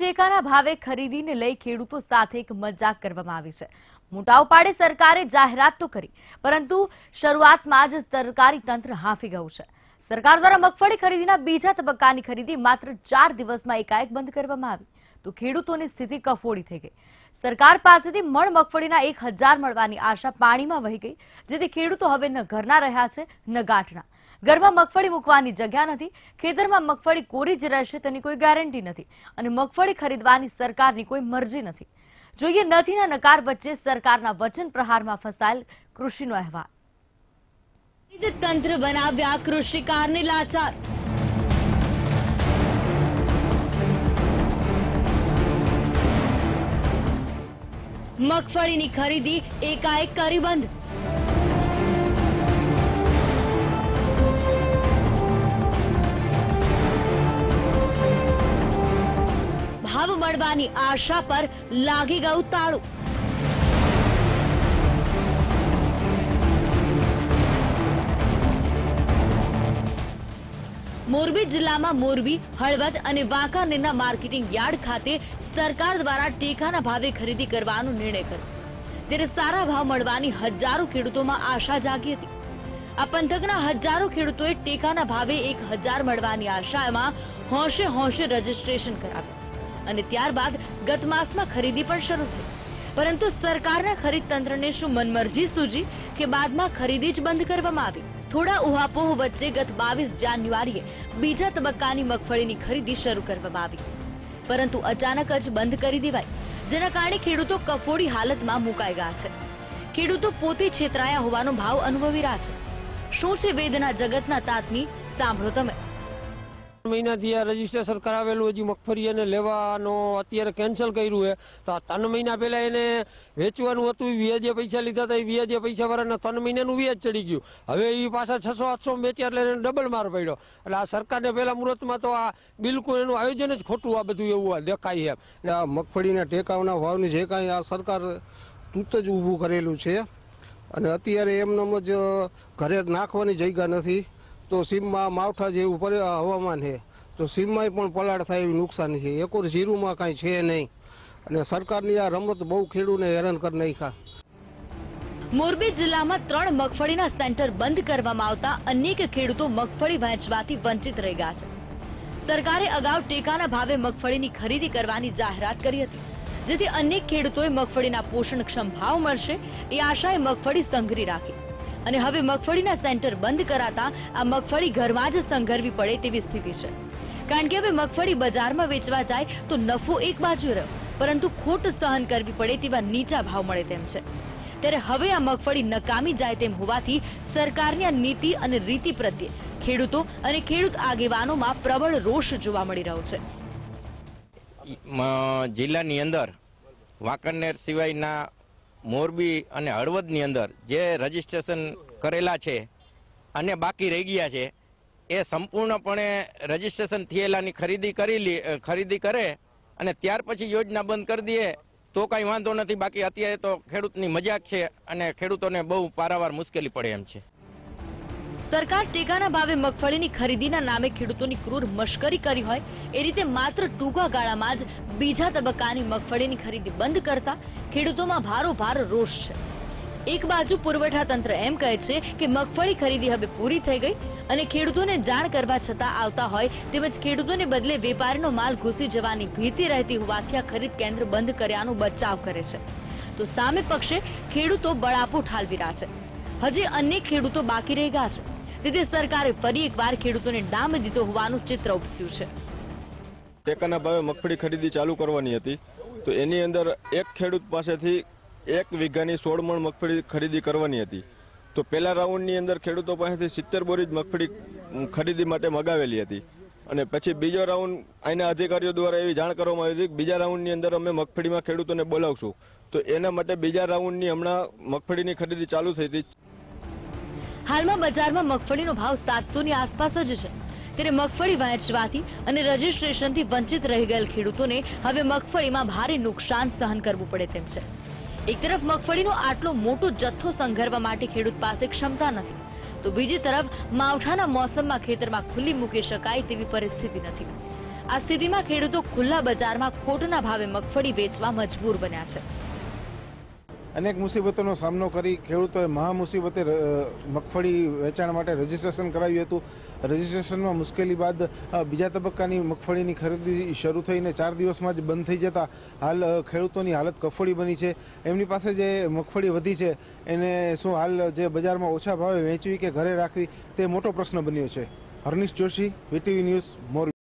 ટેકાના ભાવે ખરીદીને લઈ ખેડૂતો સાથે એક મજાક કરવામાં આવી છે. મોટાઓ પાડે સરકારે જાહેરાત તો કરી, પરંતુ શરૂઆતમાં જ સરકારી તંત્ર હાંફી ગયું છે. સરકાર દ્વારા મગફળી ખરીદીના બીજા તબક્કાની ખરીદી માત્ર ચાર દિવસમાં એકાએક બંધ કરવામાં આવી, તો ખેડૂતોની સ્થિતિ કફોડી થઈ ગઈ. સરકાર પાસેથી મણ મગફળીના એક હજાર મળવાની આશા પાણીમાં વહી ગઈ, જેથી ખેડૂતો હવે ન ઘરના રહ્યા છે, ન ગાંઠના. ઘરમાં મગફળી મૂકવાની જગ્યા નથી, ખેતરમાં મગફળી કોરી જ રહેશે તેની કોઈ ગેરંટી નથી અને મગફળી ખરીદવાની સરકારની કોઈ મરજી નથી. જોઈએ નથીના નકાર વચ્ચે સરકારના વચન પ્રહારમાં ફસાયેલ કૃષિનો અહેવાલ. તંત્ર બનાવ્યા કૃષિકારને લાચાર. મગફળીની ખરીદી એકાએક કરી બંધ. ભાવ મળવાની આશા પર લાગી ગયું તાળું. મોરબી જિલ્લામાં મોરબી, હળવદ અને વાંકાનેરના માર્કેટિંગ યાર્ડ ખાતે સરકાર દ્વારા ટેકાના ભાવે ખરીદી કરવાનો નિર્ણય કર્યો. ત્યારે સારા ભાવ મળવાની હજારો ખેડૂતોમાં આશા જાગી હતી. આ પંથકના હજારો ખેડૂતોએ ટેકાના ભાવે એક હજાર મળવાની આશામાં હોંશે હોંશે રજીસ્ટ્રેશન કરાવ્યું. અને ત્યારબાદ ગત માસમાં ખરીદી પણ શરૂ થઈ. પરંતુ સરકારના ખરીદ તંત્રને શું મનમરજી સૂજી કે બાદમાં ખરીદી જ બંધ કરવામાં આવી? થોડા ઉહાપોહ વચ્ચે ગત બાવીસ જાન્યુઆરીએ બીજા તબક્કાની મગફળીની ખરીદી શરૂ કરવામાં આવી. પરંતુ અચાનક જ બંધ કરી દેવાઈ. જેના કારણે ખેડૂતો કફોડી હાલતમાં મુકાઈ ગયા છે. ખેડૂતો પોતે છેતરાયા હોવાનો ભાવ અનુભવી રહ્યા છે. શું છે વેદના જગતના તાતની? સાંભળો તમે. મહિનાથી આ રજીસ્ટ્રેશન કરાવેલું, હજી મગફળી એને લેવાનો અત્યારે કેન્સલ કર્યું છે. તો આ ત્રણ મહિના પહેલાં એને વેચવાનું હતું વ્યાજે પૈસા લીધા હતા એ વ્યાજે પૈસા વાળાને ત્રણ મહિનાનું વ્યાજ ચડી ગયું. હવે એ પાછા છસો આઠસો વેચ્યા એટલે એને ડબલ માર પડ્યો. એટલે આ સરકારને પહેલા મુહૂર્તમાં તો આ બિલકુલ એનું આયોજન જ ખોટું આ બધું એવું દેખાય એમ. આ મગફળીના ટેકાવના ભાવની જે કાંઈ આ સરકાર તૂત જ ઊભું કરેલું છે. અને અત્યારે એમનેમ જ ઘરે નાખવાની જગ્યા નથી. તો સીમમાં માવઠા જેવું હવામાન છે, તો સીમમાંય પણ પલાળ થાય એવી નુકસાન છે. એકોર જીરુમાં કાંઈ છે નહીં. અને સરકારની આ રમત બહુ ખેડૂને હેરાન કરી નાખ્યા. મોરબી જિલ્લામાં ત્રણ મગફળીના સેન્ટર બંધ કરવામાં આવતા અનેક ખેડૂતો મગફળી વહેંચવાથી વંચિત રહી ગયા છે. સરકારે અગાઉ ટેકાના ભાવે મગફળીની ખરીદી કરવાની જાહેરાત કરી હતી, જેથી અનેક ખેડૂતોએ મગફળીના પોષણક્ષમ ભાવ મળશે એ આશાએ મગફળી સંઘરી રાખી. અને હવે મગફળીના સેન્ટર બંધ કરાતા આ મગફળી ઘરમાં જ સંઘરવી પડે તેવી સ્થિતિ છે. કારણ કે હવે મગફળી બજારમાં વેચવા જાય તો નફો એક બાજુ રહ્યો, પરંતુ ખોટ સહન કરવી પડે તેવા નીચા ભાવ મળે તેમ છે. ત્યારે હવે આ મગફળી નકામી જાય તેમ હોવાથી સરકારની આ નીતિ અને રીતિ પ્રત્યે ખેડૂતો અને ખેડૂત આગેવાનોમાં પ્રબળ રોષ જોવા મળી રહ્યો છે. જિલ્લાની અંદર વાંકણનેર સિવાયના મોરબી અને હળવદની અંદર જે રજીસ્ટ્રેશન કરેલા છે, અને બાકી રહી ગયા છે, એ સંપૂર્ણપણે રજીસ્ટ્રેશન થયેલાની ખરીદી કરી ખરીદી કરે અને ત્યાર પછી યોજના બંધ કરી દઈએ તો કાંઈ વાંધો નથી. બાકી અત્યારે તો ખેડૂતની મજાક છે અને ખેડૂતોને બહુ પારાવાર મુશ્કેલી પડે એમ છે. સરકાર ટેકાના ભાવે મગફળીની ખરીદીના નામે ખેડૂતોની ક્રૂર મશ્કરી કરી હોય, એ રીતે માત્ર ટૂંકા ગાળામાં જ બીજા તબક્કાની મગફળીની ખરીદી બંધ કરતા ખેડૂતોમાં ભારોભાર રોષ છે. એક બાજુ પુરવઠા તંત્ર એમ કહે છે કે મગફળી ખરીદી હવે પૂરી થઈ ગઈ અને ખેડૂતોને જાણ કરવા છતાં આવતા હોય તેમજ ખેડૂતોને બદલે વેપારીનો માલ ઘૂસી જવાની ભીતિ રહેતી હોવાથી આ ખરીદ કેન્દ્ર બંધ કર્યાનો બચાવ કરે છે. તો સામે પક્ષે ખેડૂતો બળાપો ઠાલવી રહ્યા છે. હજી અનેક ખેડૂતો બાકી રહી ગયા છે. તેથી સરકારે ફરી એકવાર ખેડૂતોને ડામ દીધો હોવાનું ચિત્ર ઉપસ્યું છે. ટેકાના ભાવે મગફળી ખરીદી ચાલુ કરવાની હતી. તો એની અંદર એક ખેડૂત પાસેથી એક વીઘાની સોળ મણ મગફળી ખરીદી કરવાની હતી. તો પહેલા રાઉન્ડની અંદર ખેડૂતો પાસેથી સિત્તેર બોરી જ મગફળી ખરીદી માટે મગાવેલી હતી. અને પછી બીજો રાઉન્ડ અહીંના અધિકારીઓ દ્વારા એવી જાણ કરવામાં આવી હતી કે બીજા રાઉન્ડની અંદર અમે મગફળીમાં ખેડૂતોને બોલાવશું. તો એના માટે બીજા રાઉન્ડની હમણાં મગફળીની ખરીદી ચાલુ થઈ હતી. હાલમાં બજારમાં મગફળીનો ભાવ સાતસો ની આસપાસ જ છે. ત્યારે મગફળી વહેંચવાથી અને રજીસ્ટ્રેશનથી વંચિત રહી ગયેલ ખેડૂતોને હવે મગફળીમાં ભારે નુકસાન સહન કરવું પડે તેમ છે. એક તરફ મગફળીનો આટલો મોટો જથ્થો સંઘરવા માટે ખેડૂત પાસે ક્ષમતા નથી. તો બીજી તરફ માવઠાના મોસમમાં ખેતરમાં ખુલ્લી મૂકી શકાય તેવી પરિસ્થિતિ નથી. આ સ્થિતિમાં ખેડૂતો ખુલ્લા બજારમાં ખોટના ભાવે મગફળી વેચવા મજબૂર બન્યા છે. અનેક મુસીબતોનો સામનો કરી ખેડૂતોએ મહા મુસીબતે મગફળી વેચાણ માટે રજીસ્ટ્રેશન કરાવ્યું હતું. રજીસ્ટ્રેશનમાં મુશ્કેલી બાદ બીજા તબક્કાની મગફળીની ખરીદી શરૂ થઈને ચાર દિવસમાં જ બંધ થઈ જતા હાલ ખેડૂતોની હાલત કફોડી બની છે. એમની પાસે જે મગફળી વધી છે, એને શું હાલ જે બજારમાં ઓછા ભાવે વેચવી કે ઘરે રાખવી, તે મોટો પ્રશ્ન બન્યો છે. Harnish Joshi, VTV news, Morbi.